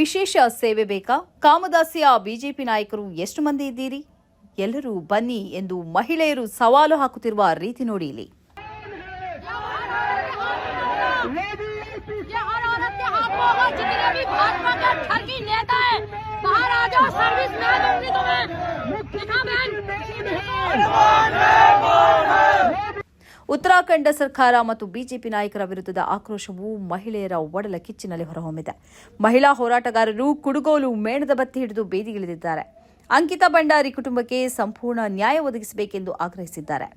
ವಿಶೇಷ ಸೇವೆ ಬೇಕಾ? ಕಾಮದಾಸಿಯ ಬಿಜೆಪಿ ನಾಯಕರು ಎಷ್ಟು ಮಂದಿ ಇದ್ದೀರಿ? ಎಲ್ಲರೂ ಬನ್ನಿ ಎಂದು ಮಹಿಳೆಯರು ಸವಾಲು ಹಾಕುತ್ತಿರುವ ರೀತಿ ನೋಡಿ ಇಲ್ಲಿ. ಉತ್ತರಾಖಂಡ ಸರ್ಕಾರ ಮತ್ತು ಬಿಜೆಪಿ ನಾಯಕರ ವಿರುದ್ಧದ ಆಕ್ರೋಶವು ಮಹಿಳೆಯರ ಒಡಲ ಕಿಚ್ಚಿನಲ್ಲಿ ಹೊರಹೊಮ್ಮಿದೆ. ಮಹಿಳಾ ಹೋರಾಟಗಾರರು ಕುಡುಗೋಲು ಮೇಣದ ಬತ್ತಿ ಹಿಡಿದು ಬೀದಿಗಿಳಿದಿದ್ದಾರೆ. ಅಂಕಿತಾ ಭಂಡಾರಿ ಕುಟುಂಬಕ್ಕೆ ಸಂಪೂರ್ಣ ನ್ಯಾಯ ಒದಗಿಸಬೇಕೆಂದು ಆಗ್ರಹಿಸಿದ್ದಾರೆ.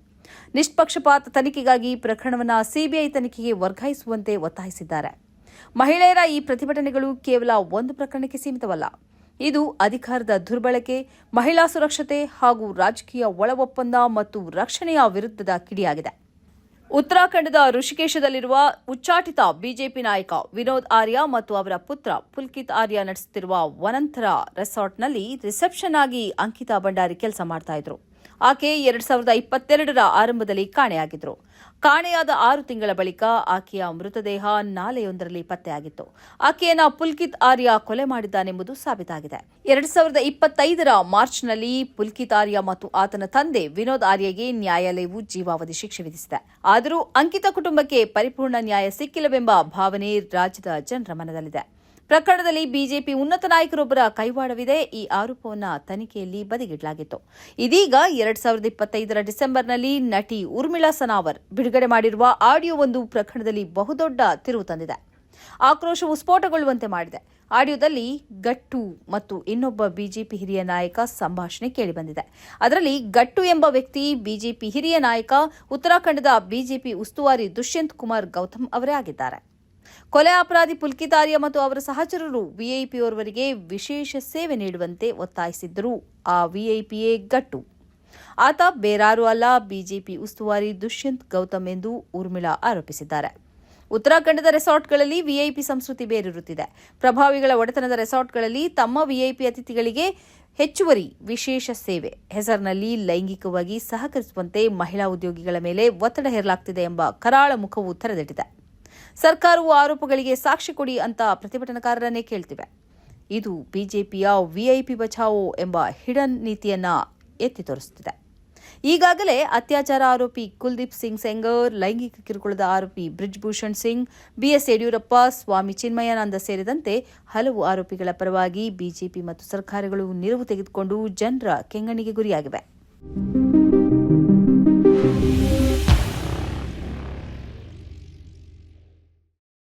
ನಿಷ್ಪಕ್ಷಪಾತ ತನಿಖೆಗಾಗಿ ಪ್ರಕರಣವನ್ನು ಸಿಬಿಐ ತನಿಖೆಗೆ ವರ್ಗಾಯಿಸುವಂತೆ ಒತ್ತಾಯಿಸಿದ್ದಾರೆ. ಮಹಿಳೆಯರ ಈ ಪ್ರತಿಭಟನೆಗಳು ಕೇವಲ ಒಂದು ಪ್ರಕರಣಕ್ಕೆ ಸೀಮಿತವಲ್ಲ. ಇದು ಅಧಿಕಾರದ ದುರ್ಬಳಕೆ, ಮಹಿಳಾ ಸುರಕ್ಷತೆ ಹಾಗೂ ರಾಜಕೀಯ ಒಳ ಒಪ್ಪಂದ ಮತ್ತು ರಕ್ಷಣೆಯ ವಿರುದ್ಧದ ಕಿಡಿಯಾಗಿದೆ. ಉತ್ತರಾಖಂಡದ ಋಷಿಕೇಶದಲ್ಲಿರುವ ಉಚ್ಚಾಟಿತ ಬಿಜೆಪಿ ನಾಯಕ ವಿನೋದ್ ಆರ್ಯ ಮತ್ತು ಅವರ ಪುತ್ರ ಪುಲ್ಕಿತ್ ಆರ್ಯ ನಡೆಸುತ್ತಿರುವ ವನಂತರ ರೆಸಾರ್ಟ್ನಲ್ಲಿ ರಿಸೆಪ್ಷನ್ ಆಗಿ ಅಂಕಿತಾ ಭಂಡಾರಿ ಕೆಲಸ ಮಾಡ್ತಾ ಇದ್ರು. ಆಕೆ ಎರಡ್ ಸಾವಿರದ ಇಪ್ಪತ್ತೆರಡರ ಆರಂಭದಲ್ಲಿ ಕಾಣೆಯಾಗಿದ್ರು. ಕಾಣೆಯಾದ ಆರು ತಿಂಗಳ ಬಳಿಕ ಆಕೆಯ ಮೃತದೇಹ ನಾಲೆಯೊಂದರಲ್ಲಿ ಪತ್ತೆಯಾಗಿತ್ತು. ಆಕೆಯನ್ನ ಪುಲ್ಕಿತ್ ಆರ್ಯ ಕೊಲೆ ಮಾಡಿದ್ದಾನೆಂಬುದು ಸಾಬೀತಾಗಿದೆ. ಎರಡ್ ಸಾವಿರದ ಇಪ್ಪತ್ತೈದರ ಮಾರ್ಚ್ನಲ್ಲಿ ಪುಲ್ಕಿತ್ ಆರ್ಯ ಮತ್ತು ಆತನ ತಂದೆ ವಿನೋದ್ ಆರ್ಯಗೆ ನ್ಯಾಯಾಲಯವು ಜೀವಾವಧಿ ಶಿಕ್ಷೆ ವಿಧಿಸಿದೆ. ಆದರೂ ಅಂಕಿತ ಕುಟುಂಬಕ್ಕೆ ಪರಿಪೂರ್ಣ ನ್ಯಾಯ ಸಿಕ್ಕಿಲ್ಲವೆಂಬ ಭಾವನೆ ರಾಜ್ಯದ ಜನರ ಮನದಲ್ಲಿದೆ. ಪ್ರಕರಣದಲ್ಲಿ ಬಿಜೆಪಿ ಉನ್ನತ ನಾಯಕರೊಬ್ಬರ ಕೈವಾಡವಿದೆ. ಈ ಆರೋಪವನ್ನು ತನಿಖೆಯಲ್ಲಿ ಬದಿಗಿಡಲಾಗಿತ್ತು. ಇದೀಗ ಎರಡ್ ಸಾವಿರದ ಇಪ್ಪತ್ತೈದರ ಡಿಸೆಂಬರ್ನಲ್ಲಿ ನಟಿ ಉರ್ಮಿಳಾ ಸನಾವರ್ ಬಿಡುಗಡೆ ಮಾಡಿರುವ ಆಡಿಯೋ ಒಂದು ಪ್ರಕರಣದಲ್ಲಿ ಬಹುದೊಡ್ಡ ತಿರುವು ತಂದಿದೆ. ಆಕ್ರೋಶವು ಸ್ಫೋಟಗೊಳ್ಳುವಂತೆ ಮಾಡಿದೆ. ಆಡಿಯೋದಲ್ಲಿ ಗಟ್ಟು ಮತ್ತು ಇನ್ನೊಬ್ಬ ಬಿಜೆಪಿ ಹಿರಿಯ ನಾಯಕ ಸಂಭಾಷಣೆ ಕೇಳಿಬಂದಿದೆ ಅದರಲ್ಲಿ ಗಟ್ಟು ಎಂಬ ವ್ಯಕ್ತಿ, ಬಿಜೆಪಿ ಹಿರಿಯ ನಾಯಕ, ಉತ್ತರಾಖಂಡದ ಬಿಜೆಪಿ ಉಸ್ತುವಾರಿ ದುಷ್ಯಂತ್ ಕುಮಾರ್ ಗೌತಮ್ ಅವರೇ ಆಗಿದ್ದಾರೆ. ಕೊಲೆ ಅಪರಾಧಿ ಪುಲ್ಕಿತಾರ್ಯ ಮತ್ತು ಅವರ ಸಹಚರರು ವಿಐಪಿಯೋರ್ವರಿಗೆ ವಿಶೇಷ ಸೇವೆ ನೀಡುವಂತೆ ಒತ್ತಾಯಿಸಿದ್ದರು. ಆ ವಿಐಪಿಯೇ ಗಟ್ಟು. ಆತ ಬೇರಾರು ಅಲ್ಲ, ಬಿಜೆಪಿ ಉಸ್ತುವಾರಿ ದುಷ್ಯಂತ್ ಗೌತಮ್ ಎಂದು ಊರ್ಮಿಳಾ ಆರೋಪಿಸಿದ್ದಾರೆ. ಉತ್ತರಾಖಂಡದ ರೆಸಾರ್ಟ್ಗಳಲ್ಲಿ ವಿಐಪಿ ಸಂಸ್ಕೃತಿ ಬೇರಿರುತ್ತಿದೆ. ಪ್ರಭಾವಿಗಳ ಒಡೆತನದ ರೆಸಾರ್ಟ್ಗಳಲ್ಲಿ ತಮ್ಮ ವಿಐಪಿ ಅತಿಥಿಗಳಿಗೆ ಹೆಚ್ಚುವರಿ ವಿಶೇಷ ಸೇವೆ. ಹೆಸರಿನಲ್ಲಿ ಲೈಂಗಿಕವಾಗಿ ಸಹಕರಿಸುವಂತೆ ಮಹಿಳಾ ಉದ್ಯೋಗಿಗಳ ಮೇಲೆ ಒತ್ತಡ ಹೇರಲಾಗ್ತಿದೆ ಎಂಬ ಕರಾಳ ಮುಖವು ತೆರೆದಿಟ್ಟಿದೆ. ಸರ್ಕಾರವು ಆರೋಪಗಳಿಗೆ ಸಾಕ್ಷಿ ಕೊಡಿ ಅಂತ ಪ್ರತಿಭಟನಾಕಾರರನ್ನೇ ಕೇಳ್ತಿವೆ. ಇದು ಬಿಜೆಪಿಯ ವಿಐಪಿ ಬಚಾವೋ ಎಂಬ ಹಿಡನ್ ನೀತಿಯನ್ನ ಎತ್ತಿ ತೋರಿಸುತ್ತಿದೆ. ಈಗಾಗಲೇ ಅತ್ಯಾಚಾರ ಆರೋಪಿ ಕುಲ್ದೀಪ್ ಸಿಂಗ್ ಸೆಂಗರ್, ಲೈಂಗಿಕ ಕಿರುಕುಳದ ಆರೋಪಿ ಬ್ರಿಜ್ಭೂಷಣ್ ಸಿಂಗ್, ಬಿಎಸ್ ಯಡಿಯೂರಪ್ಪ, ಸ್ವಾಮಿ ಚಿನ್ಮಯಾನಂದ ಸೇರಿದಂತೆ ಹಲವು ಆರೋಪಿಗಳ ಪರವಾಗಿ ಬಿಜೆಪಿ ಮತ್ತು ಸರ್ಕಾರಗಳು ನಿಲುವು ತೆಗೆದುಕೊಂಡು ಜನರ ಕೆಂಗಣ್ಣಿಗೆ ಗುರಿಯಾಗಿವೆ.